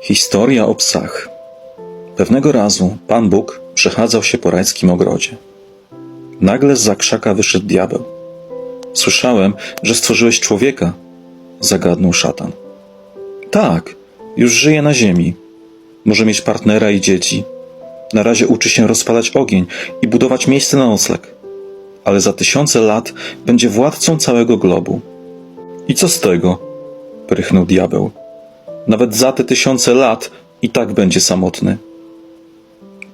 Historia o psach. Pewnego razu Pan Bóg przechadzał się po rajskim ogrodzie. Nagle z zakrzaka wyszedł diabeł. Słyszałem, że stworzyłeś człowieka, zagadnął szatan. Tak, już żyje na ziemi. Może mieć partnera i dzieci. Na razie uczy się rozpalać ogień i budować miejsce na nocleg. Ale za tysiące lat będzie władcą całego globu. I co z tego? prychnął diabeł. Nawet za te tysiące lat i tak będzie samotny.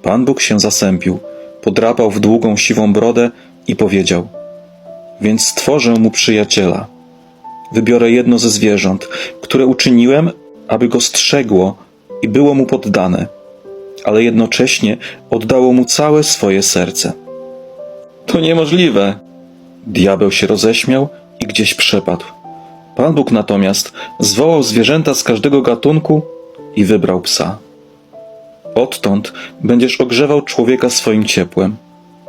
Pan Bóg się zasępił, podrapał w długą siwą brodę i powiedział: Więc stworzę mu przyjaciela. Wybiorę jedno ze zwierząt, które uczyniłem, aby go strzegło i było mu poddane, ale jednocześnie oddało mu całe swoje serce. To niemożliwe! Diabeł się roześmiał i gdzieś przepadł. Pan Bóg natomiast zwołał zwierzęta z każdego gatunku i wybrał psa. Odtąd będziesz ogrzewał człowieka swoim ciepłem,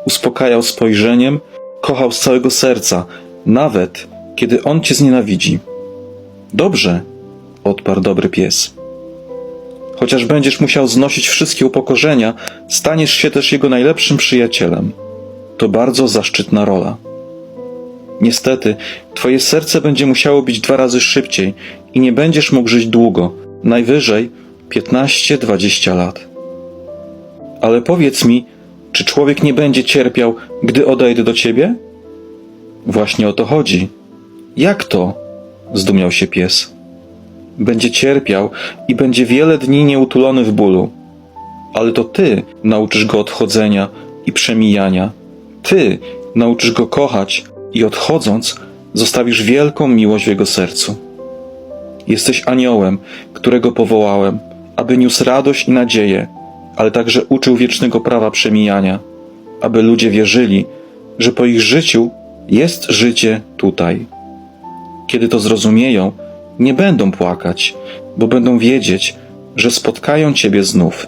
uspokajał spojrzeniem, kochał z całego serca, nawet kiedy on cię znienawidzi. Dobrze, odparł dobry pies. Chociaż będziesz musiał znosić wszystkie upokorzenia, staniesz się też jego najlepszym przyjacielem. To bardzo zaszczytna rola. Niestety, twoje serce będzie musiało bić dwa razy szybciej i nie będziesz mógł żyć długo, najwyżej 15-20 lat. Ale powiedz mi, czy człowiek nie będzie cierpiał, gdy odejdę do ciebie? Właśnie o to chodzi. Jak to? zdumiał się pies. Będzie cierpiał i będzie wiele dni nieutulony w bólu. Ale to ty nauczysz go odchodzenia i przemijania. Ty nauczysz go kochać i odchodząc, zostawisz wielką miłość w jego sercu. Jesteś aniołem, którego powołałem, aby niósł radość i nadzieję, ale także uczył wiecznego prawa przemijania, aby ludzie wierzyli, że po ich życiu jest życie tutaj. Kiedy to zrozumieją, nie będą płakać, bo będą wiedzieć, że spotkają Ciebie znów.